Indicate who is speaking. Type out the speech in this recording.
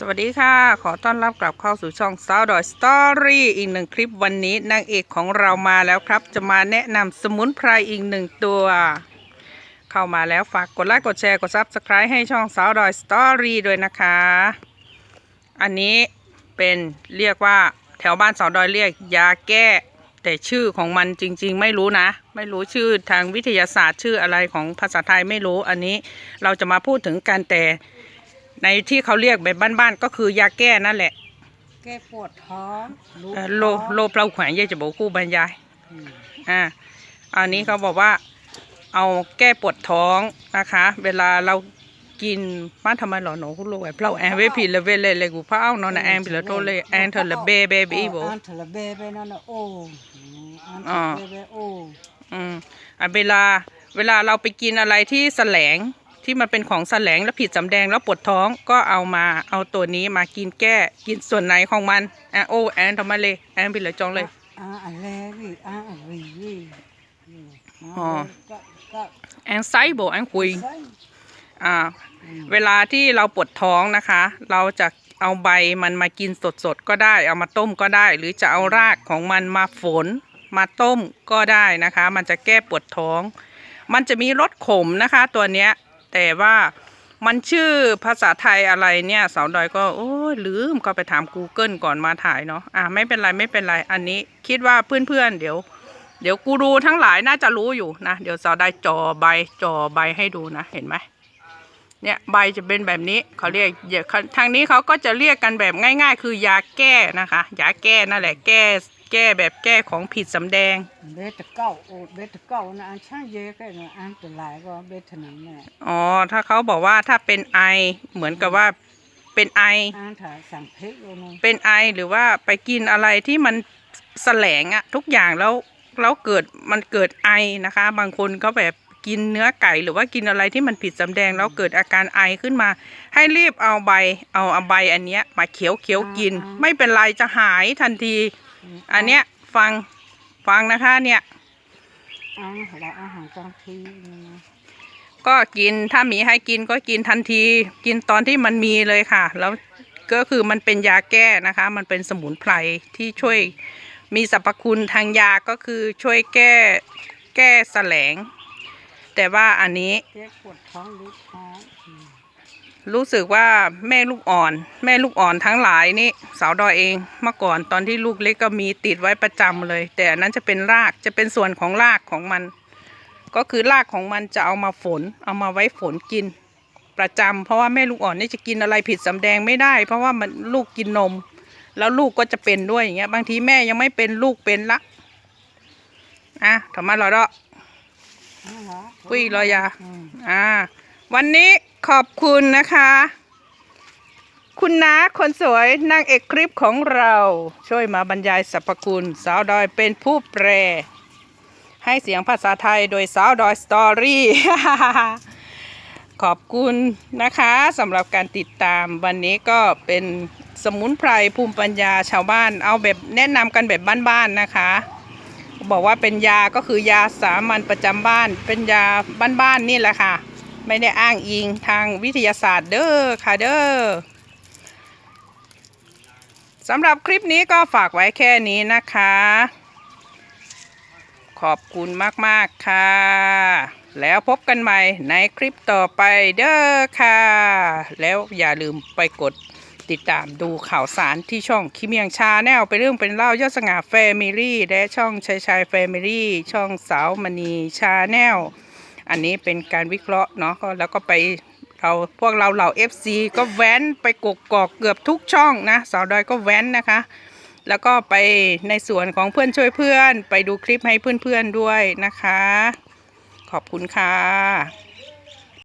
Speaker 1: สวัสดีค่ะ ขอต้อนรับกลับเข้าสู่ช่องสาวดอยสตอรี่อีกหนึ่งคลิปวันนี้นางเอกของเรามาแล้วครับ จะมาแนะนำสมุนไพรอีกหนึ่งตัว เข้ามาแล้วฝากกดไลค์กดแชร์กดซับสไคร b e ให้ช่องสาวดอยสตอรี่ด้วยนะคะ อันนี้เป็นเรียกว่าแถวบ้านสาวดอยเรียกยาแก้ แต่ชื่อของมันจริง ๆ ไม่รู้นะ ไม่รู้ชื่อทางวิทยาศาสตร์ชื่ออะไรของภาษาไทยไม่รู้อันนี้เราจะมาพูดถึงกันแต่ ในที่เขาเรียกแบบบ้านๆก็คือยาแก้นั่นแหละ
Speaker 2: แก้ปวดท้องรู้
Speaker 1: เอ่อโลโลเปล่าแขวนเยจะบอกคู่บรรยาย
Speaker 2: อืม
Speaker 1: อ่า อันนี้เขาบอกว่าเอาแก้ปวดท้องนะคะ เวลาเรากินมาทำไมหรอหนูคุณรู้ไว้เปล่าแอนเวผิดเลยเวเลยเลยกูเพ้าเนอนนะแอนผิดแล้วโตเลยแอนเธอละเบเบบีบ
Speaker 2: อันเถละเบเบนั่นน่ะโอ้อืมอันเถ
Speaker 1: อ่า
Speaker 2: ละเบเบโอ้
Speaker 1: อืมอะเวลาเวลาเราไปกินอะไรที่แสลง ที่มันเป็นของแสลงแล้วผิดสำแดงแล้วปวดท้องก็เอามาเอาตัวนี้มากินแก้กินส่วนไหนของมันอะโอ้แอนทำไมเลยแอนผิดแล้วจองเลย
Speaker 2: อ่าอันแรกนี่อ่าอันรีนี่อืม
Speaker 1: อ๋อ
Speaker 2: ก็ก็
Speaker 1: แอนไซโบแอนคุย
Speaker 2: ใส่
Speaker 1: อ่า
Speaker 2: อืม
Speaker 1: เวลาที่เราปวดท้องนะคะ เราจะเอาใบมันมากินสดๆก็ได้ เอามาต้มก็ได้ หรือจะเอารากของมันมาฝน มาต้มก็ได้นะคะ มันจะแก้ปวดท้อง มันจะมีรสขมนะคะ ตัวเนี้ย แต่ว่ามันชื่อภาษาไทยอะไรเนี่ยสาวดอยก็โอ้ลืมก็ไปถาม Google ก่อนมาถ่ายเนาะอะไม่เป็นไรไม่เป็นไรอันนี้คิดว่าเพื่อนๆเดี๋ยว เดี๋ยวกูรูทั้งหลายน่าจะรู้อยู่นะ เดี๋ยวสาวได้จอใบจอใบให้ดูนะเห็นไหมเนี่ยใบจะเป็นแบบนี้เขาเรียกทางนี้เขาก็จะเรียกกันแบบง่าย ๆ คือยาแก้นะคะยาแก้นั่นแหละแก้ แก้แบบแก้ของผิดสำแดง
Speaker 2: เบตะเก้าโอ้เบตะเก้านะอันช่างเยอะก็นะอันตัวหลายก็เบตะนังเนี่ย
Speaker 1: อ๋อ ถ้าเขาบอกว่าถ้าเป็นไอเหมือนกับว่าเป็นไอ
Speaker 2: อันถ่ายสั่งเพชรโอ้น
Speaker 1: เป็นไอหรือว่าไปกินอะไรที่มันแสลงอะทุกอย่างแล้วแล้วเกิดมันเกิดไอนะคะ บางคนก็แบบกินเนื้อไก่ หรือว่ากินอะไรที่มันผิดสำแดงแล้วเกิดอาการไอขึ้นมา ให้รีบเอาใบเอาเอาใบอันเนี้ยมาเคี้ยวเคี้ยวกิน ไม่เป็นไรจะหายทันที อันเนี้ยฟังฟังนะคะเนี่ย
Speaker 2: อันเราอาหารกลางทีนะ
Speaker 1: ก็กินถ้ามีให้กินก็กินทันที กินตอนที่มันมีเลยค่ะ แล้วก็คือมันเป็นยาแก้นะคะ มันเป็นสมุนไพรที่ช่วยมีสรรพคุณทางยาก็คือช่วยแก้แก้แสลง แต่ว่าอันนี้
Speaker 2: แก้ปวดท้องรู้ท้อง
Speaker 1: รู้สึกว่าแม่ลูกอ่อน แม่ลูกอ่อนทั้งหลายนี่สาวดอยเองเมื่อก่อนตอนที่ลูกเล็กก็มีติดไว้ประจำเลย แต่อันนั้นจะเป็นรากจะเป็นส่วนของรากของมัน ก็คือรากของมันจะเอามาฝน เอามาไว้ฝนกิน ประจำเพราะว่าแม่ลูกอ่อนนี่จะกินอะไรผิดสำแดงไม่ได้ เพราะว่ามันลูกกินนม แล้วลูกก็จะเป็นด้วยอย่างเงี้ยบางทีแม่ยังไม่เป็นลูกเป็นละอะทำไมเราเดาะ
Speaker 2: นั่นเหรอ
Speaker 1: ปุ้ยรอยา
Speaker 2: อืม
Speaker 1: อ่า วันนี้ขอบคุณนะคะ คุณน้าคนสวยนางเอกคลิปของเรา ช่วยมาบรรยายสรรพคุณ สาวดอยเป็นผู้แปล ให้เสียงภาษาไทยโดยสาวดอยสตอรี่ ขอบคุณนะคะสำหรับการติดตามวันนี้ก็เป็นสมุนไพรภูมิปัญญาชาวบ้าน เอาแบบแนะนำกันแบบบ้านๆนะคะบอกว่าเป็นยาก็คือยาสามัญประจำบ้าน เป็นยาบ้านๆนี่แหละค่ะ ไม่ได้อ้างอิงทางวิทยาศาสตร์เด้อค่ะเด้อสำหรับคลิปนี้ก็ฝากไว้แค่นี้นะคะ ขอบคุณมาก ๆ ค่ะ แล้วพบกันใหม่ในคลิปต่อไปเด้อค่ะ แล้วอย่าลืมไปกดติดตามดูข่าวสารที่ช่องคิเมียงชาแนลไปเรื่องเป็นเล่ายอดสง่าแฟมิลี่และช่องชายชายแฟมิลี่ช่องสาวมณีชาแนล อันนี้เป็นการวิเคราะห์เนาะก็แล้วก็ไปเราพวกเราเหล่า FC ก็แว้นไปกกกอกเกือบทุกช่องนะสาวดอยก็แว้นนะคะ แล้วก็ไปในส่วนของเพื่อนช่วยเพื่อน ไปดูคลิปให้เพื่อนๆด้วยนะคะ ขอบคุณค่ะ